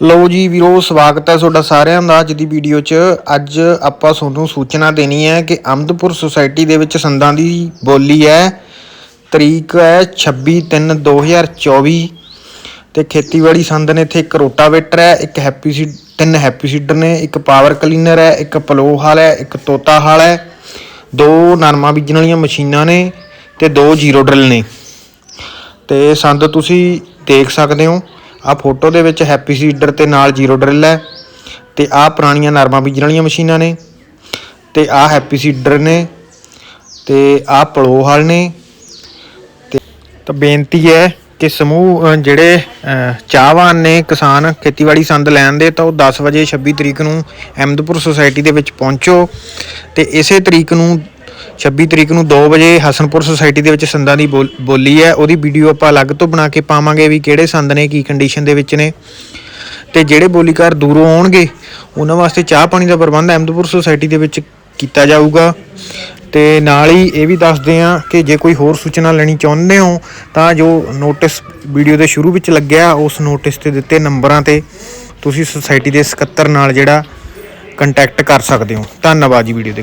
ਲਓ ਜੀ ਵੀਰੋ, ਸਵਾਗਤ ਹੈ ਤੁਹਾਡਾ ਸਾਰਿਆਂ ਦਾ ਅੱਜ ਦੀ ਵੀਡੀਓ 'ਚ। ਅੱਜ ਆਪਾਂ ਤੁਹਾਨੂੰ ਸੂਚਨਾ ਦੇਣੀ ਹੈ ਕਿ ਅਮਦਪੁਰ ਸੁਸਾਇਟੀ ਦੇ ਵਿੱਚ ਸੰਦਾਂ ਦੀ ਬੋਲੀ ਹੈ। ਤਰੀਕ ਹੈ 26/3/2024 ਤੇ ਖੇਤੀਬਾੜੀ ਸੰਦ ਨੇ ਇੱਥੇ ਇੱਕ ਰੋਟਾਵੇਟਰ ਹੈ, ਇੱਕ ਹੈਪੀ ਸੀਡ, ਤਿੰਨ ਹੈਪੀ ਸੀਡਰ ਨੇ, ਇੱਕ ਪਾਵਰ ਕਲੀਨਰ ਹੈ, ਇੱਕ ਪਲੋ ਹਲ ਹੈ, ਇੱਕ ਤੋਤਾ ਹਾਲ ਹੈ। ਦੋ ਨਰਮਾ ਬੀਜਣ ਵਾਲੀਆਂ ਮਸ਼ੀਨਾਂ ਨੇ ਤੇ ਦੋ ਜ਼ੀਰੋ ਡਰਿਲ ਨੇ। ਤੇ ਸੰਦ ਤੁਸੀਂ ਦੇਖ ਸਕਦੇ ਹੋ। ਆ ਫੋਟੋ ਦੇ ਵਿੱਚ ਹੈਪੀ ਸੀਡਰ ਤੇ ਨਾਲ ਜ਼ੀਰੋ ਡਰਿਲ ਹੈ ਤੇ ਆ ਪੁਰਾਣੀਆਂ ਨਰਮਾ ਬੀਜਣ ਵਾਲੀਆਂ ਮਸ਼ੀਨਾਂ ਨੇ ਤੇ ਆ ਹੈਪੀ ਸੀਡਰ ਨੇ ਤੇ ਆ ਪਲੋ ਹਲ ਨੇ ਤੇ ਤਾਂ ਬੇਨਤੀ ਹੈ ਕਿ ਸਮੂਹ ਜਿਹੜੇ ਚਾਹਵਾਨ ਨੇ ਕਿਸਾਨ ਖੇਤੀਬਾੜੀ ਸੰਦ ਲੈਣ ਦੇ, ਤਾਂ ਉਹ 10 ਵਜੇ 26 ਤਰੀਕ ਨੂੰ ਅਹਿਮਦਪੁਰ ਸੁਸਾਇਟੀ ਦੇ ਵਿੱਚ ਪਹੁੰਚੋ ਤੇ ਇਸੇ ਤਰੀਕ ਨੂੰ 26 ਤਰੀਕ ਨੂੰ 2 ਵਜੇ ਹਸਨਪੁਰ ਸੁਸਾਇਟੀ ਦੇ ਵਿੱਚ ਸੰਦਾਂ ਦੀ ਬੋਲ- ਬੋਲੀ ਹੈ। ਉਹਦੀ ਵੀਡੀਓ ਆਪਾਂ ਅਲੱਗ ਤੋਂ ਬਣਾ ਕੇ ਪਾਵਾਂਗੇ ਵੀ ਕਿਹੜੇ ਸੰਦ ਨੇ, ਕੀ ਕੰਡੀਸ਼ਨ ਦੇ ਵਿੱਚ ਨੇ। ਤੇ ਜਿਹੜੇ ਬੋਲੀਕਾਰ ਦੂਰੋਂ ਆਉਣਗੇ, ਉਹਨਾਂ ਵਾਸਤੇ ਚਾਹ ਪਾਣੀ ਦਾ ਪ੍ਰਬੰਧ ਅਹਿਮਦਪੁਰ ਸੁਸਾਇਟੀ ਦੇ ਵਿੱਚ ਕੀਤਾ ਜਾਊਗਾ। ਤੇ ਨਾਲ ਹੀ ਇਹ ਵੀ ਦੱਸਦੇ ਆ ਕਿ ਜੇ ਕੋਈ ਹੋਰ ਸੂਚਨਾ ਲੈਣੀ ਚਾਹੁੰਦੇ ਹੋ, ਤਾਂ ਜੋ ਨੋਟਿਸ ਵੀਡੀਓ ਦੇ ਸ਼ੁਰੂ ਵਿੱਚ ਲੱਗਿਆ, ਉਸ ਨੋਟਿਸ ਤੇ ਦਿੱਤੇ ਨੰਬਰਾਂ ਤੇ ਤੁਸੀਂ ਸੁਸਾਇਟੀ ਦੇ ਸਕੱਤਰ ਨਾਲ ਜਿਹੜਾ ਕੰਟੈਕਟ ਕਰ ਸਕਦੇ ਹੋ। ਧੰਨਵਾਦ ਜੀ ਵੀਡੀਓ ਦੇ